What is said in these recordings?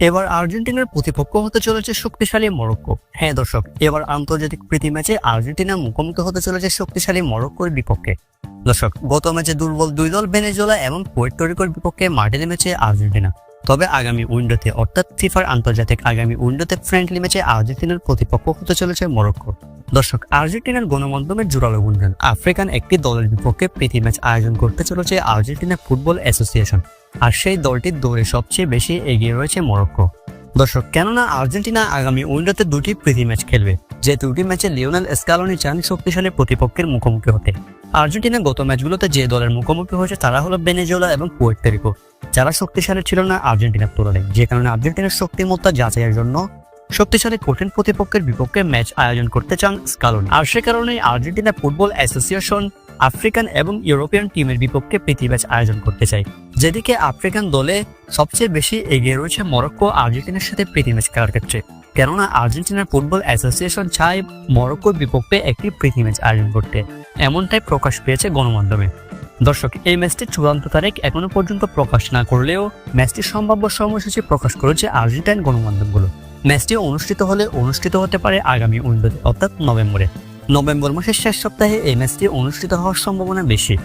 এবার আর্জেন্টিনার প্রতিপক্ষ হতে চলেছে শক্তিশালী মরক্কো। হ্যাঁ দর্শক, এবার আন্তর্জাতিক প্রীতি ম্যাচে আর্জেন্টিনা মুখোমুখি হতে চলেছে শক্তিশালী মরক্কোর বিপক্ষে। দর্শক, গত ম্যাচে দুর্বল দুই দল ভেনেজুয়েলা এবং পোর্টোরিকোর বিপক্ষে মাঠে নেমেছে আর্জেন্টিনা। তবে আগামী উইন্ডোতে, অর্থাৎ ফিফার আন্তর্জাতিক আগামী উইন্ডোতে ফ্রেন্ডলি ম্যাচে আর্জেন্টিনার প্রতিপক্ষ হতে চলেছে মরক্কো। দর্শক, আর্জেন্টিনার গণমাধ্যমের জোরালো গুঞ্জন, আফ্রিকান একটি দলের বিপক্ষে প্রীতি ম্যাচ আয়োজন করতে চলেছে আর্জেন্টিনা ফুটবল অ্যাসোসিয়েশন। আর সেই দলটির দৌড়ে সবচেয়ে বেশি এগিয়ে রয়েছে মরক্কো। দর্শক, কেননা আর্জেন্টিনা আগামী উইন্ডোতে দুটি প্রীতি ম্যাচ খেলবে, যে দুটি ম্যাচে লিওনেল স্কালোনি চান শক্তিশালী প্রতিপক্ষের মুখোমুখি হতে। আর্জেন্টিনা গত ম্যাচগুলোতে যে দলের মুখোমুখি হয়েছে তারা হলো বেনেজোলা এবং পুয়ের্তো যারা শক্তিশালী ছিল না আর্জেন্টিনার তুলনায়, যে কারণে আর্জেন্টিনার শক্তিমত্তা যাচাইয়ের জন্য শক্তিশালী কঠিন প্রতিপক্ষের বিপক্ষে ম্যাচ আয়োজন করতে চান স্কালোনি আর সে কারণে আর্জেন্টিনা ফুটবল অ্যাসোসিয়েশন, আফ্রিকান এবং ইউরোপিয়ান টিমের বিপক্ষে প্রীতি ম্যাচ আয়োজন করতে চায়। যেদিকে আফ্রিকান দলে সবচেয়ে বেশি এগিয়ে রয়েছে মরক্কো আর্জেন্টিনার সাথে প্রীতি ম্যাচ খেলার ক্ষেত্রে। কেননা আর্জেন্টিনার ফুটবল অ্যাসোসিয়েশন চায় মরক্কোর বিপক্ষে একটি প্রীতি ম্যাচ আয়োজন করতে। এমনটাই প্রকাশ পেয়েছে গণমাধ্যমে। দর্শক, এই ম্যাচটির চূড়ান্ত তারিখ এখনও পর্যন্ত প্রকাশ না করলেও ম্যাচটির সম্ভাব্য সময়সূচি প্রকাশ করেছে আর্জেন্টাইন গণমাধ্যমগুলো। ম্যাচটি অনুষ্ঠিত হলে অনুষ্ঠিত হতে পারে আগামী উইন্ডোতে অর্থাৎ নভেম্বরে। নভেম্বর মাসের শেষ সপ্তাহে এই ম্যাচটি অনুষ্ঠিত হওয়ার সম্ভাবনা বেশি।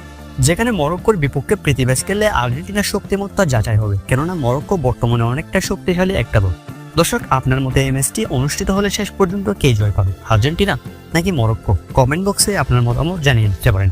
যেখানে মরক্কোর বিপক্ষে প্রীতি ম্যাচ খেললে আর্জেন্টিনার শক্তিমত্তা যাচাই হবে। কেননা মরক্কো বর্তমানে অনেকটা শক্তিশালী একটা দল। দর্শক, আপনার মতে এই ম্যাচটি অনুষ্ঠিত হলে শেষ পর্যন্ত কে জয় পাবে? আর্জেন্টিনা নাকি মরক্কো? কমেন্ট বক্সে আপনার মতামত জানিয়ে দিতে পারেন।